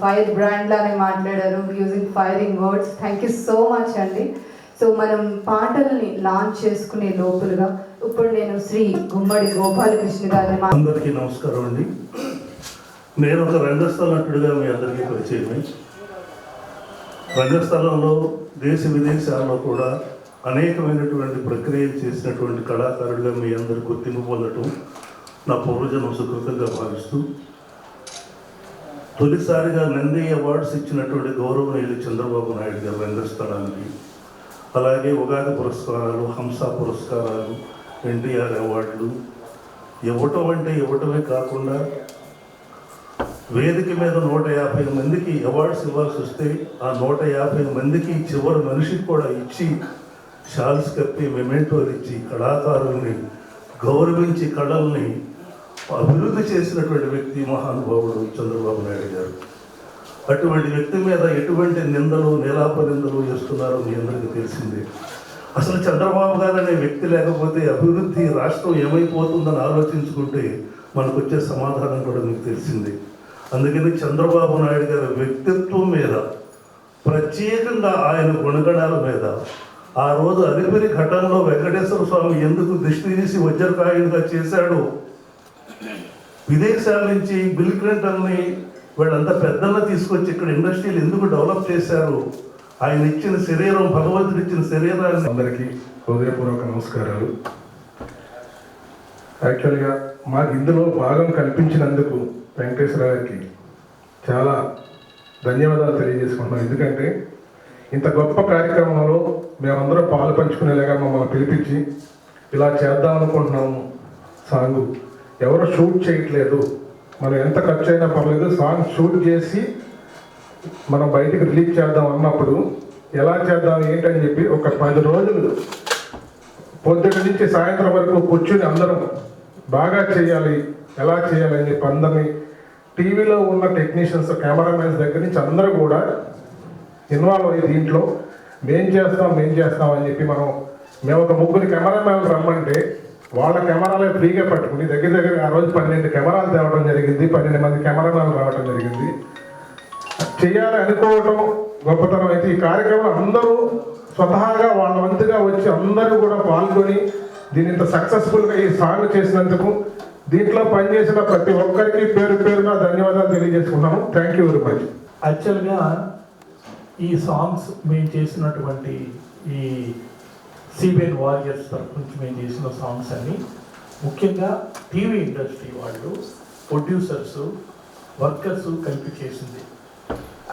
Fire brand లానే మాట్లాడారు using firing words thank you so much అండి. సో మనం పాటల్ని లాంచ్ చేసుకునే లోపలుగా ఇప్పుడు నేను శ్రీ గుమ్మడి గోపాలకృష్ణ గారిని అందరికీ నమస్కారం అండి. నేను ఒక రంగస్థల నటుడిగా మీ అందరికీ పరిచయమే. రంగస్థలంలో దేశ విదేశాల్లో కూడా అనేకమైనటువంటి ప్రక్రియలు చేసినటువంటి కళాకారుడిగా మీ అందరి గుర్తింపు పొందటం నా పూర్వజన్మ సుకృతంగా భావిస్తూ తొలిసారిగా నంది అవార్డ్స్ ఇచ్చినటువంటి గౌరవనీయులు చంద్రబాబు నాయుడు గారు రంగస్థలానికి అలాగే ఉగాది పురస్కారాలు హంస పురస్కారాలు ఎన్టీఆర్ అవార్డులు. ఇవ్వటం అంటే ఇవ్వటమే కాకుండా వేదిక మీద నూట యాభై మందికి అవార్డ్స్ ఇవ్వాల్సి వస్తే ఆ నూట యాభై మందికి చివరి మనిషికి కూడా ఇచ్చి షాల్స్ కప్పి మెమెంటోలు ఇచ్చి కళాకారుల్ని గౌరవించి కళల్ని అభివృద్ధి చేసినటువంటి వ్యక్తి మహానుభావుడు చంద్రబాబు నాయుడు గారు. అటువంటి వ్యక్తి మీద ఎటువంటి నిందలు నిలాప నిందలు చేస్తున్నారో మీ అందరికీ తెలిసిందే. అసలు చంద్రబాబు గారు అనే వ్యక్తి లేకపోతే అభివృద్ధి రాష్ట్రం ఏమైపోతుందని ఆలోచించుకుంటే మనకు వచ్చే సమాధానం కూడా మీకు తెలిసింది. అందుకని చంద్రబాబు నాయుడు గారి వ్యక్తిత్వం మీద ప్రత్యేకంగా ఆయన గుణగణాల మీద ఆ రోజు అలిపిరి ఘటనలో వెంకటేశ్వర స్వామి ఎందుకు దిష్టి తీసి వజ్రకాయుడిగా చేశాడో విదేశాల నుంచి బిల్ క్లింటన్ని వీళ్ళంతా పెద్దల్ని తీసుకొచ్చి ఇక్కడ ఇండస్ట్రీలు ఎందుకు డెవలప్ చేశారు ఆయన ఇచ్చిన శరీరం భగవంతుడు ఇచ్చిన శరీరాన్ని అందరికీ హృదయపూర్వక నమస్కారాలు. యాక్చువల్గా మాకు ఇందులో భాగం కల్పించినందుకు వెంకటేశ్వర గారికి చాలా ధన్యవాదాలు తెలియజేసుకుంటున్నాం. ఎందుకంటే ఇంత గొప్ప కార్యక్రమంలో మేమందరం పాలు పంచుకునేలాగా మమ్మల్ని పిలిపించి ఇలా చేద్దాం అనుకుంటున్నాము సాంగ్. ఎవరు షూట్ చేయట్లేదు. మనం ఎంత ఖర్చు అయినా పర్లేదు సాంగ్ షూట్ చేసి మనం బయటికి రిలీజ్ చేద్దాం అన్నప్పుడు ఎలా చేద్దాం ఏంటని చెప్పి ఒక పది రోజులు పొద్దుటి నుంచి సాయంత్రం వరకు కూర్చుని అందరం బాగా చేయాలి ఎలా చేయాలని చెప్పి అందరినీ టీవీలో ఉన్న టెక్నీషియన్స్ కెమెరామెన్స్ దగ్గర నుంచి అందరూ కూడా ఇన్వాల్వ్ అయ్యి దీంట్లో మేం చేస్తాం మేం చేస్తాం అని చెప్పి మనం మేము ఒక ముగ్గురు కెమెరామెన్ రమ్మంటే వాళ్ళ కెమెరాలే ఫ్రీగా పట్టుకుని దగ్గర దగ్గర ఆ రోజు పన్నెండు కెమెరాలు తేవడం జరిగింది పన్నెండు మంది కెమెరామెన్లు రావడం జరిగింది. చేయాలి అనుకోవటం గొప్పతనం. అయితే ఈ కార్యక్రమం అందరూ స్వతహాగా వాళ్ళ వంతుగా వచ్చి అందరూ కూడా పాల్గొని దీని ఇంత సక్సెస్ఫుల్గా ఈ సాంగ్ చేసినందుకు దీంట్లో పనిచేసిన ప్రతి ఒక్కరికి పేరు పేరున ధన్యవాదాలు తెలియజేసుకున్నాము థ్యాంక్ యూ వెరీ మచ్ యాక్చువల్గా ఈ సాంగ్స్ మేము చేసినటువంటి ఈ సిబిఎన్ వారియర్స్ తరఫు నుంచి మేము చేసిన సాంగ్స్ అన్ని ముఖ్యంగా టీవీ ఇండస్ట్రీ వాళ్ళు ప్రొడ్యూసర్స్ వర్కర్స్ కలిపి చేసింది.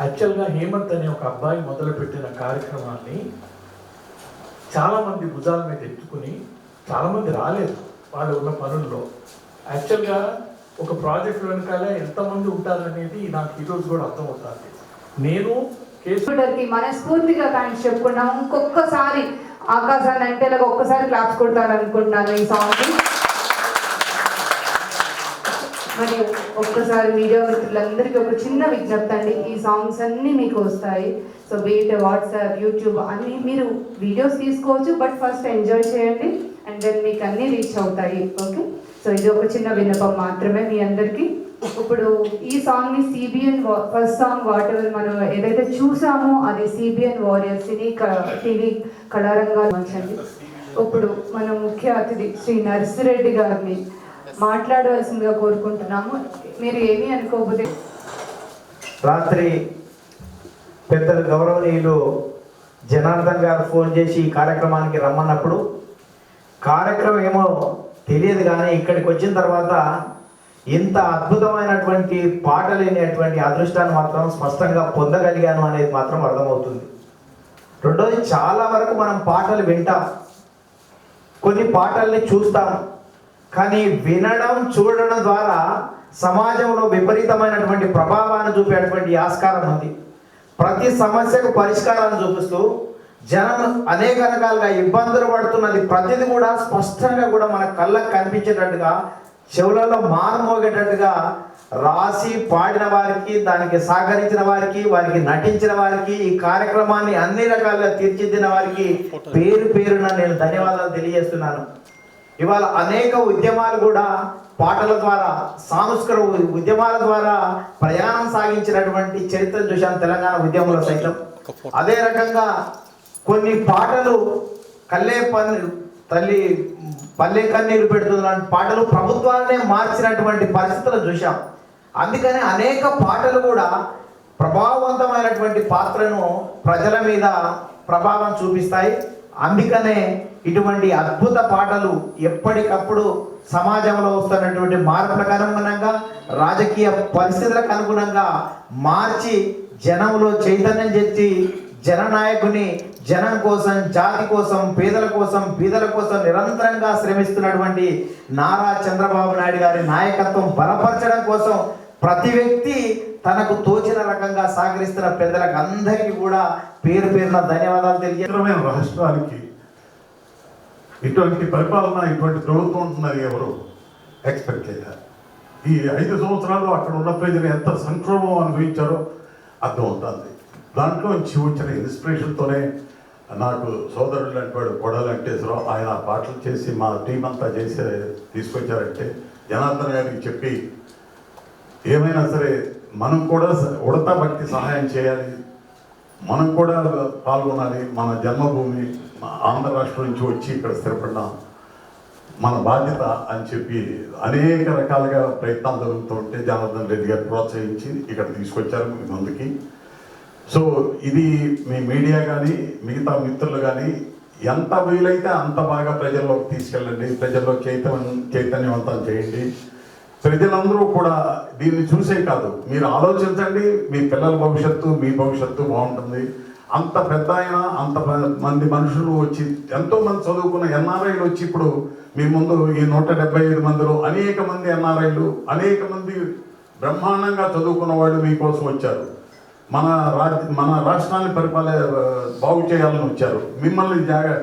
యాక్చువల్గా హేమంత్ అనే ఒక అబ్బాయి మొదలుపెట్టిన కార్యక్రమాన్ని చాలామంది భుజాల మీద ఎత్తుకుని చాలామంది రాలేదు వాళ్ళు ఉన్న పనుల్లో. యాక్చువల్గా ఒక ప్రాజెక్ట్ వెనకాల ఎంతమంది ఉంటారనేది నాకు ఈరోజు కూడా అర్థమవుతుంది. నేను కేసు మనస్ఫూర్తిగా థ్యాంక్స్ చెప్పుకున్నాం ఇంకొకసారి ఆకాశాన్ని అంటే ఒక్కసారి క్లాప్స్ కొడతారు అనుకుంటున్నాను ఈ సాంగ్కి మరి ఒక్కసారి మీడియా మిత్రులందరికీ ఒక చిన్న విజ్ఞప్తి అండి. ఈ సాంగ్స్ అన్నీ మీకు వస్తాయి. సో బీట్ వాట్సాప్ యూట్యూబ్ అన్నీ మీరు వీడియోస్ తీసుకోవచ్చు బట్ ఫస్ట్ ఎంజాయ్ చేయండి అండ్ దెన్ మీకు అన్నీ రీచ్ అవుతాయి. ఓకే సో ఇది ఒక చిన్న విన్నపం మాత్రమే మీ అందరికీ. ఇప్పుడు ఈ సాంగ్ని C B N first song whatever మనం ఏదైతే చూసామో అది C B N warrior cine TV కళారంగా మంచండి ఇప్పుడు మన ముఖ్య అతిథి శ్రీ నర్సిరెడ్డి గారిని మాట్లాడవలసిందిగా కోరుకుంటున్నాము. మీరు ఏమీ అనుకోకపోతే రాత్రి పెద్దలు గౌరవనీయులు జనార్దన్ గారు ఫోన్ చేసి ఈ కార్యక్రమానికి రమ్మన్నప్పుడు కార్యక్రమం ఏమో తెలియదు కానీ ఇక్కడికి వచ్చిన తర్వాత ఇంత అద్భుతమైనటువంటి పాట వినేటువంటి అదృష్టాన్ని మాత్రం స్పష్టంగా పొందగలిగాను అనేది మాత్రం అర్థమవుతుంది. రెండోది చాలా వరకు మనం పాటలు వింటాం. కొన్ని పాటల్ని చూస్తాం. కానీ వినడం చూడడం ద్వారా సమాజంలో విపరీతమైనటువంటి ప్రభావాన్ని చూపేటువంటి ఆస్కారం ఉంది. ప్రతి సమస్యకు పరిష్కారాన్ని చూపిస్తూ జనం అనేక రకాలుగా ఇబ్బందులు పడుతున్నది ప్రతిది కూడా స్పష్టంగా కూడా మన కళ్ళకు కనిపించేటట్టుగా చెవులలో మారుమోగేటట్టుగా రాసి పాడిన వారికి దానికి సహకరించిన వారికి వారికి నటించిన వారికి ఈ కార్యక్రమాన్ని అన్ని రకాలుగా తీర్చిదిద్దిన వారికి పేరు పేరున నేను ధన్యవాదాలు తెలియజేస్తున్నాను. ఇవాళ అనేక ఉద్యమాలు కూడా పాటల ద్వారా సాంస్కృతిక ఉద్యమాల ద్వారా ప్రయాణం సాగించినటువంటి చరిత్ర చూశాను తెలంగాణ ఉద్యమంలో సైతం. అదే రకంగా కొన్ని పాటలు కల్లే పన్ను తల్లి పల్లె కన్నీరు పెడుతుంది లాంటి పాటలు ప్రభుత్వాలనే మార్చినటువంటి పరిస్థితులు చూశాం. అందుకని అనేక పాటలు కూడా ప్రభావవంతమైనటువంటి పాత్రను ప్రజల మీద ప్రభావం చూపిస్తాయి. అందుకనే ఇటువంటి అద్భుత పాటలు ఎప్పటికప్పుడు సమాజంలో వస్తున్నటువంటి మార్పులకు అనుగుణంగా రాజకీయ పరిస్థితులకు అనుగుణంగా మార్చి జనంలో చైతన్యం తెచ్చి జననాయకుని జనం కోసం జాతి కోసం పేదల కోసం బీదల కోసం నిరంతరంగా శ్రమిస్తున్నటువంటి నారా చంద్రబాబు నాయుడు గారి నాయకత్వం బలపరచడం కోసం ప్రతి వ్యక్తి తనకు తోచిన రకంగా సహకరిస్తున్న పెద్దలకు అందరికీ కూడా పేరు పేరున ధన్యవాదాలు తెలియజేస్తున్నాను. రాష్ట్రానికి ఇటువంటి పరిపాలన ఇటువంటి ప్రభుత్వం ఉంటుందని ఎవరు? ఎక్స్పెక్ట్ చేయాలి ఈ ఐదు సంవత్సరాలు అక్కడ ఉన్న ప్రజలు ఎంత సంక్షోభం అనుభవించారో అర్థం ఉంటుంది దాంట్లో నుంచి వచ్చిన ఇన్స్పిరేషన్తోనే నాకు సోదరుడు లాంటి వాడు కొడాలి ఆయన పాటలు చేసి మా టీం అంతా చేసి తీసుకొచ్చారంటే జనార్దన్ గారికి చెప్పి ఏమైనా సరే మనం కూడా ఉడతా భక్తి సహాయం చేయాలి. మనం కూడా పాల్గొనాలి మన జన్మభూమి ఆంధ్ర రాష్ట్రం నుంచి వచ్చి ఇక్కడ స్థిరపడినాం మన బాధ్యత అని చెప్పి అనేక రకాలుగా ప్రయత్నాలు జరుగుతుంటే జనార్దన్ రెడ్డి గారు ప్రోత్సహించి ఇక్కడ తీసుకొచ్చారు మీ ముందుకి. సో ఇది మీ మీడియా కానీ మిగతా మిత్రులు కానీ ఎంత వీలైతే అంత బాగా ప్రజల్లోకి తీసుకెళ్ళండి ప్రజల్లో చైతన్యం చైతన్యవంతం చేయండి. ప్రజలందరూ కూడా దీన్ని చూసే కాదు మీరు ఆలోచించండి మీ పిల్లల భవిష్యత్తు మీ భవిష్యత్తు బాగుంటుంది. అంత పెద్ద ఆయన అంత ప- మంది మనుషులు వచ్చి ఎంతో మంది చదువుకున్న ఎన్ఆర్ఐలు వచ్చి ఇప్పుడు మీ ముందు ఈ నూట డెబ్బై ఐదు మందిలో అనేక మంది ఎన్ఆర్ఐలు అనేక మంది బ్రహ్మాండంగా చదువుకున్న వాళ్ళు మీకోసం వచ్చారు. మన రాజ్య మన రాష్ట్రాన్ని పరిపాలే బాగు చేయాలని వచ్చారు. మిమ్మల్ని జాగ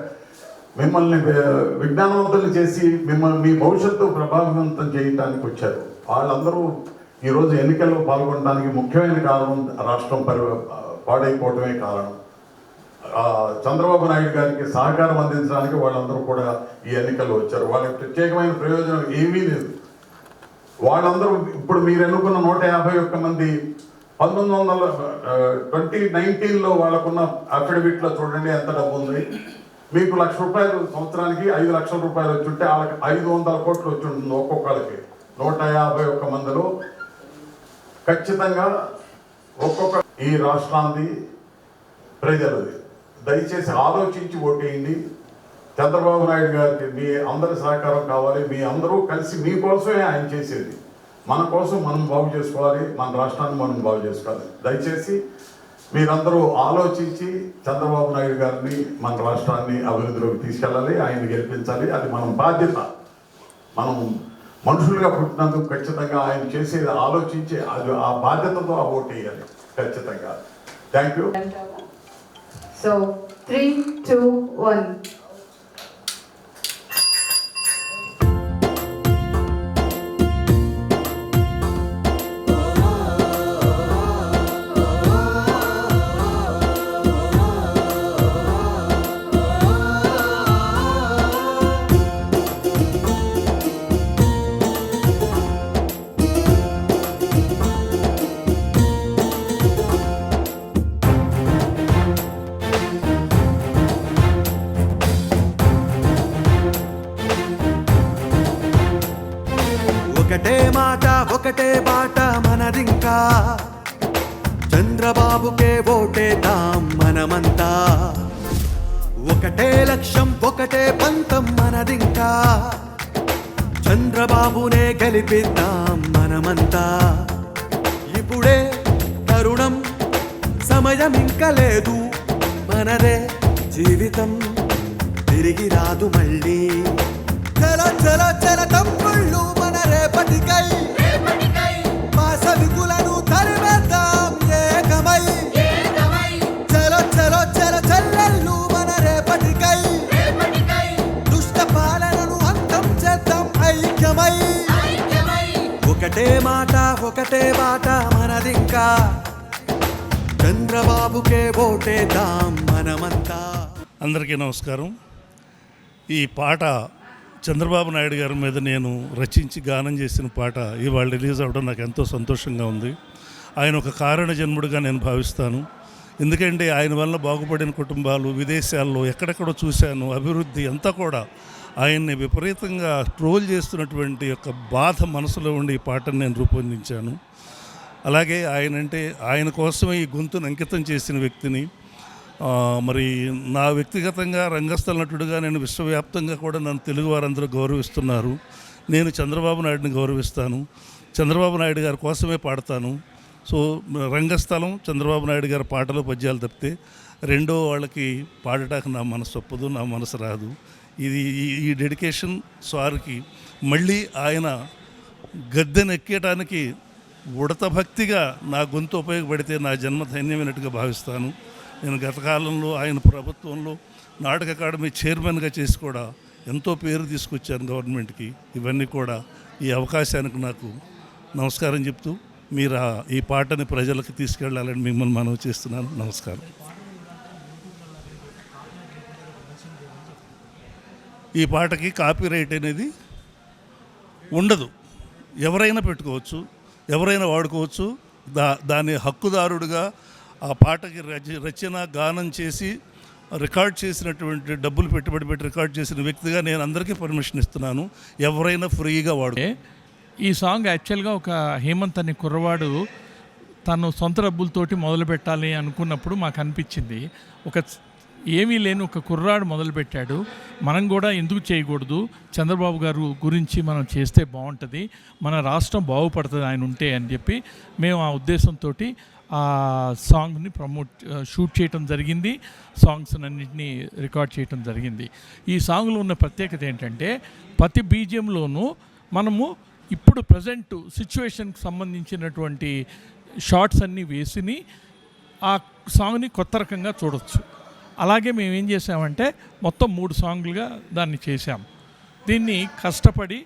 మిమ్మల్ని విజ్ఞానవంతులు చేసి మిమ్మల్ని మీ భవిష్యత్తు ప్రభావితం చేయడానికి వచ్చారు. వాళ్ళందరూ ఈరోజు ఎన్నికల్లో పాల్గొనడానికి ముఖ్యమైన కారణం రాష్ట్రం పరి పాడైపోవటమే కారణం. చంద్రబాబు నాయుడు గారికి సహకారం అందించడానికి వాళ్ళందరూ కూడా ఈ ఎన్నికల్లో వచ్చారు. వాళ్ళకి ప్రత్యేకమైన ప్రయోజనం ఏమీ లేదు. వాళ్ళందరూ ఇప్పుడు మీరు ఎన్నుకున్న నూట యాభై ఒక్క మంది పంతొమ్మిది వందల ట్వంటీ నైన్టీన్లో వాళ్ళకున్న అఫిడవిట్లో చూడండి ఎంత డబ్బు ఉంది. మీకు లక్ష రూపాయలు సంవత్సరానికి ఐదు లక్షల రూపాయలు వచ్చి ఉంటే వాళ్ళకి ఐదు వందల కోట్లు వచ్చి ఉంటుంది ఒక్కొక్కరికి నూట యాభై ఒక్క మందిలో ఖచ్చితంగా ఒక్కొక్క ఈ రాష్ట్రాన్ని ప్రజలది. దయచేసి ఆలోచించి ఓటేయండి. చంద్రబాబు నాయుడు గారికి మీ అందరి సహకారం కావాలి. మీ అందరూ కలిసి మీకోసమే ఆయన చేసేది. మన కోసం మనం బాగు చేసుకోవాలి. మన రాష్ట్రాన్ని మనం బాగు చేసుకోవాలి. దయచేసి మీరందరూ ఆలోచించి చంద్రబాబు నాయుడు గారిని మన రాష్ట్రాన్ని అభివృద్ధిలోకి తీసుకెళ్ళాలి. ఆయన గెలిపించాలి. అది మనం బాధ్యత. మనం మనుషులుగా పుట్టినందుకు ఖచ్చితంగా ఆయన చేసేది ఆలోచించి అది ఆ బాధ్యతతో ఆ ఓటు వేయాలి. ఖచ్చితంగా. Thank you so three two one పోటేద్దాం మనమంతా. ఒకటే లక్ష్యం ఒకటే పంతం మనదింకా. చంద్రబాబునే గెలిపిద్దాం మనమంతా. ఇప్పుడే తరుణం సమయం ఇంకా లేదు. మనదే జీవితం తిరిగి రాదు మళ్ళీ. చల చల చల తమ్ముళ్ళు మన రేపటికై. ఒకటే బాట మనదింకా. చంద్రబాబుకే ఓటేద్దాం మనమంతా. అందరికీ నమస్కారం. ఈ పాట చంద్రబాబు నాయుడు గారి మీద నేను రచించి గానం చేసిన పాట ఇవాళ రిలీజ్ అవ్వడం నాకు ఎంతో సంతోషంగా ఉంది. ఆయన ఒక కారణ జన్ముడిగా నేను భావిస్తాను. ఎందుకంటే ఆయన వల్ల బాగుపడిన కుటుంబాలు విదేశాల్లో ఎక్కడెక్కడో చూశాను అభివృద్ధి అంతా కూడా ఆయన్ని విపరీతంగా ట్రోల్ చేస్తున్నటువంటి యొక్క బాధ మనసులో ఉండి ఈ పాటను నేను రూపొందించాను. అలాగే ఆయన అంటే ఆయన కోసమే ఈ గొంతును అంకితం చేసిన వ్యక్తిని. మరి నా వ్యక్తిగతంగా రంగస్థల నటుడిగా నేను విశ్వవ్యాప్తంగా కూడా నన్ను తెలుగు వారందరూ గౌరవిస్తున్నారు. నేను చంద్రబాబు నాయుడిని గౌరవిస్తాను. చంద్రబాబు నాయుడు గారి కోసమే పాడతాను. సో రంగస్థలం చంద్రబాబు నాయుడు గారి పాటలు పద్యాలు తప్పితే రెండో వాళ్ళకి పాడటానికి నా మనసు ఒప్పదు నా మనసు రాదు. ఇది ఈ- ఈ డెడికేషన్ సార్కి మళ్ళీ ఆయన గద్దెనెక్కేయటానికి ఉడత భక్తిగా నా గొంతు ఉపయోగపడితే నా జన్మ ధన్యమైనట్టుగా భావిస్తాను. నేను గతకాలంలో ఆయన ప్రభుత్వంలో నాటక అకాడమీ చైర్మన్గా చేసి కూడా ఎంతో పేరు తీసుకొచ్చాను గవర్నమెంట్కి. ఇవన్నీ కూడా ఈ అవకాశానికి నాకు నమస్కారం చెప్తూ మీరు ఈ పాటని ప్రజలకు తీసుకెళ్ళాలని మిమ్మల్ని మనవి చేస్తున్నాను. నమస్కారం. ఈ పాటకి కాపీరైట్ అనేది ఉండదు. ఎవరైనా పెట్టుకోవచ్చు ఎవరైనా వాడుకోవచ్చు దా దాని హక్కుదారుడుగా ఆ పాటకి రచ రచన గానం చేసి రికార్డ్ చేసినటువంటి డబ్బులు పెట్టుబడి పెట్టి రికార్డ్ చేసిన వ్యక్తిగా నేను అందరికీ పర్మిషన్ ఇస్తున్నాను. ఎవరైనా ఫ్రీగా వాడు ఈ సాంగ్ యాక్చువల్గా ఒక హేమంత్ అనే కుర్రవాడు తను సొంత డబ్బులతోటి మొదలు పెట్టాలి అనుకున్నప్పుడు మాకు అనిపించింది. ఒక ఏమీ లేని ఒక కుర్రాడు మొదలుపెట్టాడు. మనం కూడా ఎందుకు చేయకూడదు? చంద్రబాబు గారు గురించి మనం చేస్తే బాగుంటుంది. మన రాష్ట్రం బాగుపడుతుంది ఆయన ఉంటే అని చెప్పి మేము ఆ ఉద్దేశంతో ఆ సాంగ్ని ప్రమోట్ షూట్ చేయటం జరిగింది. సాంగ్స్ అన్నింటినీ రికార్డ్ చేయటం జరిగింది. ఈ సాంగ్లో ఉన్న ప్రత్యేకత ఏంటంటే ప్రతి బీజియంలోనూ మనము ఇప్పుడు ప్రజెంట్ సిచ్యువేషన్కి సంబంధించినటువంటి షార్ట్స్ అన్నీ వేసిని ఆ సాంగ్ని కొత్త రకంగా చూడొచ్చు. అలాగే మేము ఏం చేసామంటే మొత్తం మూడు సాంగ్లుగా దాన్ని చేసాం దీన్ని కష్టపడి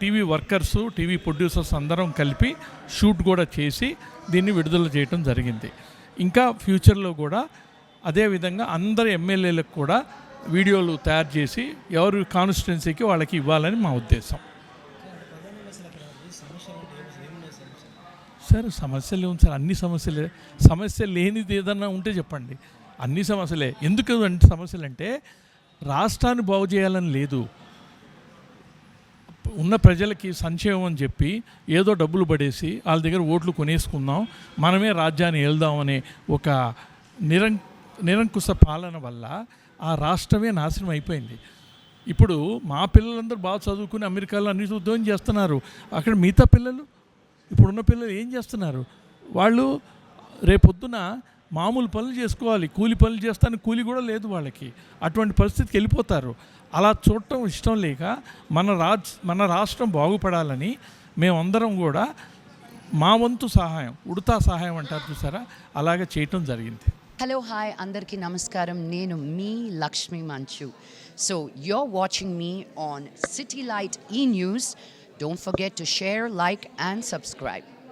టీవీ వర్కర్స్ టీవీ ప్రొడ్యూసర్స్ అందరం కలిపి షూట్ కూడా చేసి దీన్ని విడుదల చేయడం జరిగింది. ఇంకా ఫ్యూచర్లో కూడా అదేవిధంగా అందరు ఎమ్మెల్యేలకు కూడా వీడియోలు తయారు చేసి ఎవరి కాన్స్టిట్యున్సీకి వాళ్ళకి ఇవ్వాలని మా ఉద్దేశం. సార్ సమస్యలు ఏమి సార్? అన్ని సమస్యలే సమస్య లేనిది ఏదన్నా ఉంటే చెప్పండి. అన్ని సమస్యలే. ఎందుకు అంటే సమస్యలు అంటే రాష్ట్రాన్ని బాగు చేయాలని లేదు. ఉన్న ప్రజలకి సంక్షేమం అని చెప్పి ఏదో డబ్బులు పడేసి వాళ్ళ దగ్గర ఓట్లు కొనేసుకుందాం మనమే రాజ్యాన్ని వెళ్దామనే ఒక నిరం నిరంకుశ పాలన వల్ల ఆ రాష్ట్రమే నాశనం అయిపోయింది. ఇప్పుడు మా పిల్లలందరూ బాగా చదువుకుని అమెరికాలో అన్ని ఉద్యోగం చేస్తున్నారు. అక్కడ మిగతా పిల్లలు ఇప్పుడున్న పిల్లలు ఏం చేస్తున్నారు? వాళ్ళు రేపొద్దున మామూలు పనులు చేసుకోవాలి. కూలి పనులు చేస్తానికి కూలి కూడా లేదు వాళ్ళకి. అటువంటి పరిస్థితికి వెళ్ళిపోతారు. అలా చూడటం ఇష్టం లేక మన రాజ్ మన రాష్ట్రం బాగుపడాలని మేమందరం కూడా మా వంతు సహాయం ఉడతా సహాయం అంటారు చూసారా? అలాగే చేయటం జరిగింది. హలో హాయ్ అందరికీ నమస్కారం. నేను మీ Lakshmi Manchu. So you're watching me on City Light E News don't forget to share like and subscribe